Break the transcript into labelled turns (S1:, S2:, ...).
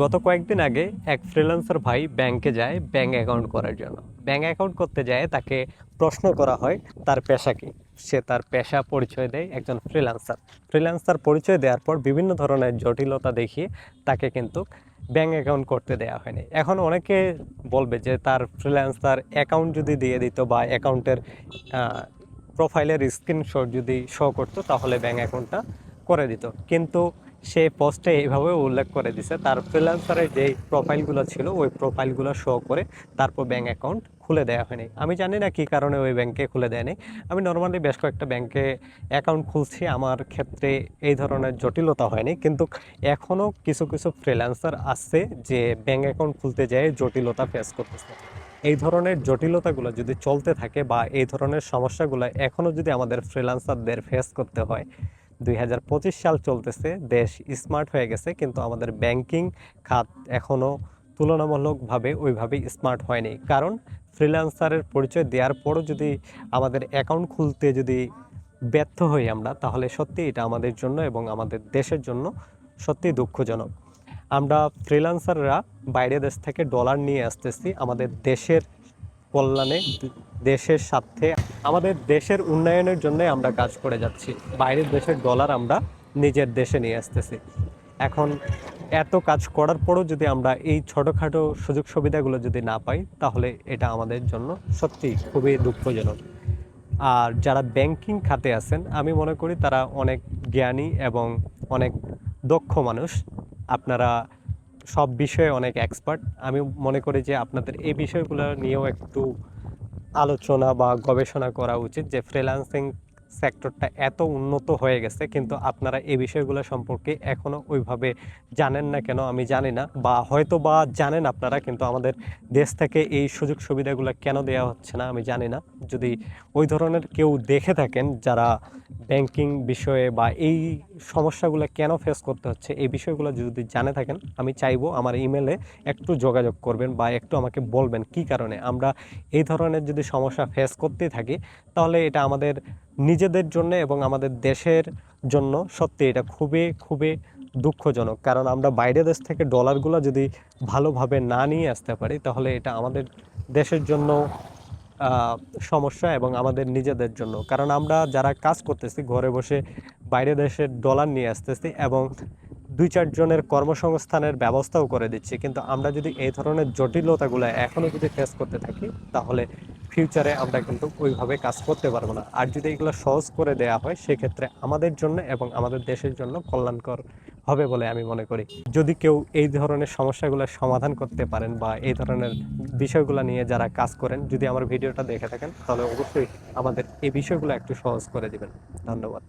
S1: গত কয়েকদিন আগে এক ফ্রিল্যান্সার ভাই ব্যাংকে যায় ব্যাংক অ্যাকাউন্ট করার জন্য। ব্যাংক অ্যাকাউন্ট করতে যায়, তাকে প্রশ্ন করা হয়, তার পেশা কি? সে তার পেশা পরিচয় দেয় একজন ফ্রিল্যান্সার ফ্রিল্যান্সার পরিচয় দেওয়ার পর বিভিন্ন ধরনের জটিলতা দেখিয়ে তাকে কিন্তু ব্যাংক অ্যাকাউন্ট করতে দেওয়া হয়নি। এখন অনেকে বলবে যে তার ফ্রিল্যান্সার অ্যাকাউন্ট যদি দিয়ে দিত বা অ্যাকাউন্টের প্রোফাইলের স্ক্রিনশট যদি শো করতো, তাহলে ব্যাংক অ্যাকাউন্টটা করে দিত। কিন্তু সে পোস্টে এইভাবে উল্লেখ করে দিছে, তার ফ্রিল্যান্সারের যে প্রোফাইলগুলো ছিল, ওই প্রোফাইলগুলো শো করে তারপর ব্যাঙ্ক অ্যাকাউন্ট খুলে দেওয়া হয়নি। আমি জানি না কী কারণে ওই ব্যাংকে খুলে দেয়নি। আমি নর্মালি বেশ কয়েকটা ব্যাংকে অ্যাকাউন্ট খুলছি, আমার ক্ষেত্রে এই ধরনের জটিলতা হয়নি, কিন্তু এখনও কিছু কিছু ফ্রিল্যান্সার আছে যে ব্যাঙ্ক অ্যাকাউন্ট খুলতে যায় জটিলতা ফেস করতেছে। এই ধরনের জটিলতাগুলো যদি চলতে থাকে বা এই ধরনের সমস্যাগুলো এখনও যদি আমাদের ফ্রিল্যান্সারদের ফেস করতে হয় দুই হাজার পঁচিশ সাল চলতেছে, দেশ স্মার্ট হয়ে গেছে, কিন্তু আমাদের ব্যাংকিং খাত এখনও তুলনামূলকভাবে ওইভাবে স্মার্ট হয়নি। কারণ ফ্রিল্যান্সারের পরিচয় দেওয়ার পরও যদি আমাদের অ্যাকাউন্ট খুলতে যদি ব্যর্থ হই আমরা, তাহলে সত্যি এটা আমাদের জন্য এবং আমাদের দেশের জন্য সত্যি দুঃখজনক। আমরা ফ্রিল্যান্সাররা বাইরে দেশ থেকে ডলার নিয়ে আসতেছি, আমাদের দেশের কল্যাণে দেশের স্বার্থে, আমাদের দেশের উন্নয়নের জন্য আমরা কাজ করে যাচ্ছি। বাইরের দেশের ডলার আমরা নিজের দেশে নিয়ে আসতেছি। এখন এত কাজ করার পরও যদি আমরা এই ছোটোখাটো সুযোগ সুবিধাগুলো যদি না পাই, তাহলে এটা আমাদের জন্য সত্যি খুবই দুঃখজনক। আর যারা ব্যাংকিং খাতে আছেন, আমি মনে করি তারা অনেক জ্ঞানী এবং অনেক দক্ষ মানুষ। আপনারা সব বিষয়ে অনেক এক্সপার্ট আমি মনে করি যে আপনাদের এই বিষয়গুলো নিয়েও একটু আলোচনা বা গবেষণা করা উচিত যে ফ্রিল্যান্সিং সেক্টরটা এত উন্নত হয়ে গেছে, কিন্তু আপনারা এই বিষয়গুলো সম্পর্কে এখনও ওইভাবে জানেন না কেন আমি জানি না, বা হয়তো বা জানেন আপনারা, কিন্তু আমাদের দেশ থেকে এই সুযোগ সুবিধাগুলো কেন দেওয়া হচ্ছে না আমি জানি না। যদি ওই ধরনের কেউ দেখে থাকেন যারা ব্যাংকিং বিষয়ে বা এই সমস্যাগুলো কেন ফেস করতে হচ্ছে, এই বিষয়গুলো যদি জানে থাকেন, আমি চাইব আমার ইমেলে একটু যোগাযোগ করবেন বা একটু আমাকে বলবেন কি কারণে। আমরা এই ধরনের যদি সমস্যা ফেস করতে থাকি, তাহলে এটা আমাদের নিজেদের জন্য এবং আমাদের দেশের জন্য সত্যি এটা খুবই খুবই দুঃখজনক। কারণ আমরা বাইরে দেশ থেকে ডলারগুলো যদি ভালোভাবে না নিয়ে আসতে পারি, তাহলে এটা আমাদের দেশের জন্য সমস্যা এবং আমাদের নিজেদের জন্য। কারণ আমরা যারা কাজ করতেছি, ঘরে বসে বাইরে দেশের ডলার নিয়ে আসতেছি এবং দুই চারজনের কর্মসংস্থানের ব্যবস্থাও করে দিচ্ছি। কিন্তু আমরা যদি এই ধরনের জটিলতাগুলো এখনও যদি ফেস করতে থাকি, তাহলে ফিউচারে আমরা কিন্তু ওইভাবে কাজ করতে পারব না। আর যদি এগুলো সহজ করে দেওয়া হয়, সেক্ষেত্রে আমাদের জন্য এবং আমাদের দেশের জন্য কল্যাণকর হবে বলে আমি মনে করি। যদি কেউ এই ধরনের সমস্যাগুলো সমাধান করতে পারেন বা এই ধরনের বিষয়গুলো নিয়ে যারা কাজ করেন, যদি আমার ভিডিওটা দেখে থাকেন, তাহলে অবশ্যই আমাদের এই বিষয়গুলো একটু সহজ করে দিবেন। ধন্যবাদ।